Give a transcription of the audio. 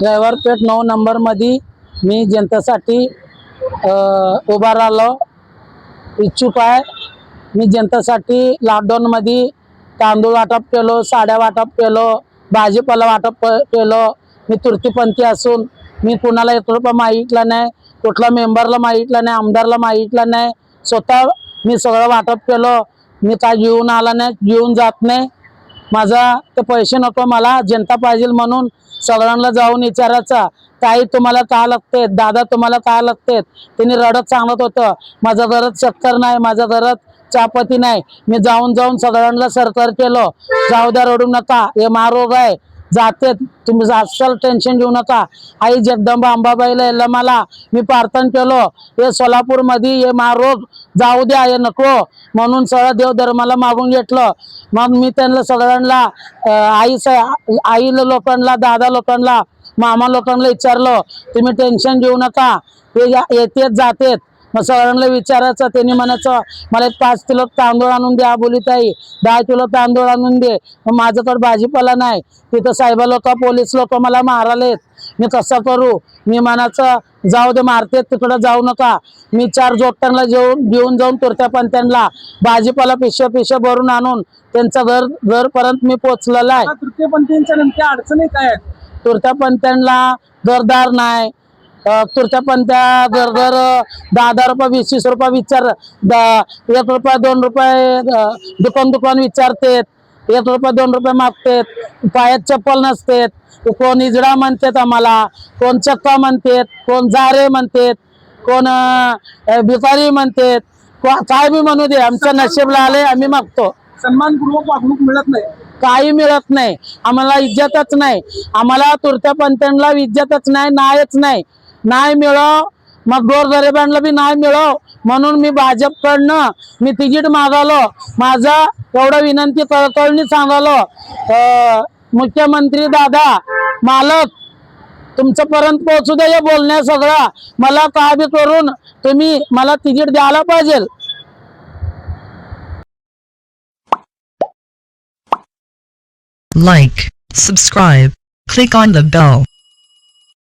Driver पेठ नऊ नंबरमध्ये मी जनतेसाठी उभा राहिलो. इच्छुक आहे. मी जनतेसाठी लॉकडाऊनमध्ये तांदूळ वाटप केलो साड्या वाटप केलो भाजीपाला वाटप केलो. मी तुर्तीपंथी असून मी कुणाला एक रुपया मागितला नाही कुठल्या मेंबरला मागितला नाही आमदारला मागितला नाही. स्वतः मी सगळं वाटप केलं. मी काय घेऊन आला नाही घेऊन जात नाही. माझा ते पैसे नको मला जनता पाहिजे म्हणून सगळ्यांना जाऊन विचारायचा. ताई तुम्हाला का लागते दादा तुम्हाला का लागते त्यांनी रडत सांगत होतं माझ्या घरात शक्कर नाही माझ्या घरात चहापती नाही. मी जाऊन जाऊन सगळ्यांना सरकार केलं. जाऊ द्या रडू नका. हे महारोग आहे. जाते. तुम्ही अस्सल टेन्शन घेऊ नका. आई जगदंबा अंबाबाईला याला मला. मी प्रार्थन केलो. हे सोलापूरमध्ये हे महारोग जाऊ द्या हे नको. म्हणून सगळं देव धर्माला मागून घेतलं. मग मी त्यांना सगळ्यांना आई स- आई लोकांना दादा लोकांना मामा लोकांना विचारलं. तुम्ही टेन्शन घेऊ नका. हे या- येतेच जातेत. मग सगळ्यांना विचारायचं त्यांनी म्हणायचं मला एक पाच किलो तांदूळ आणून द्या बोली ताई दहा किलो तांदूळ आणून दे. मग माझ्याकडे भाजीपाला नाही. तिथं साहेबा लोक पोलीस लोक मला मारालेत. मी कसं करू? मी म्हणायचं जाऊ दे मारतेत तिकडं जाऊ नका. मी चार जोगट्यांना जेवून घेऊन जाऊन तुरत्या पंत्यांना भाजीपाला पिशव्या पिशव्या भरून आणून त्यांचं घर घरपर्यंत मी पोचलेला आहे. तृतीयपंथींच्या नेमक्या अडचणी काय तुरत्या पंत्यांना घरदार नाही. अ, तुरत्या पंत्या घर घर दहा दहा रुपये वीस वीस रुपये विचार द- एक रुपये दोन रुपये दुकान दुकान विचारतेत. एक रुपये दोन रुपये मागतेत. पायात चप्पल नसतेत. कोण इजडा म्हणतेत आम्हाला. कोण चक्का म्हणतेत. कोण जारे म्हणतेत. कोण भिकारी म्हणतेत. काय बी म्हणू दे. आमच्या नशीबला आले आम्ही मागतो. सन्मानपूर्वक वागणूक मिळत नाही. काही मिळत नाही. आम्हाला इज्जतच नाही. आम्हाला तुरत्या पंथांना इज्जतच नाही नाहीच नाही. नाही मिळव. मग गोरगरिबांना बी नाही मिळव. म्हणून मी भाजपकडनं मी तिकीट मागालो. माझा एवढं विनंती कळकळणी सांगालो. मुख्यमंत्री दादा मालक तुमच्यापर्यंत पोहोचू दे हे बोलण्या सगळा मला काबी करून तुम्ही मला तिकीट द्यायला पाहिजे. Like, subscribe, click on the bell.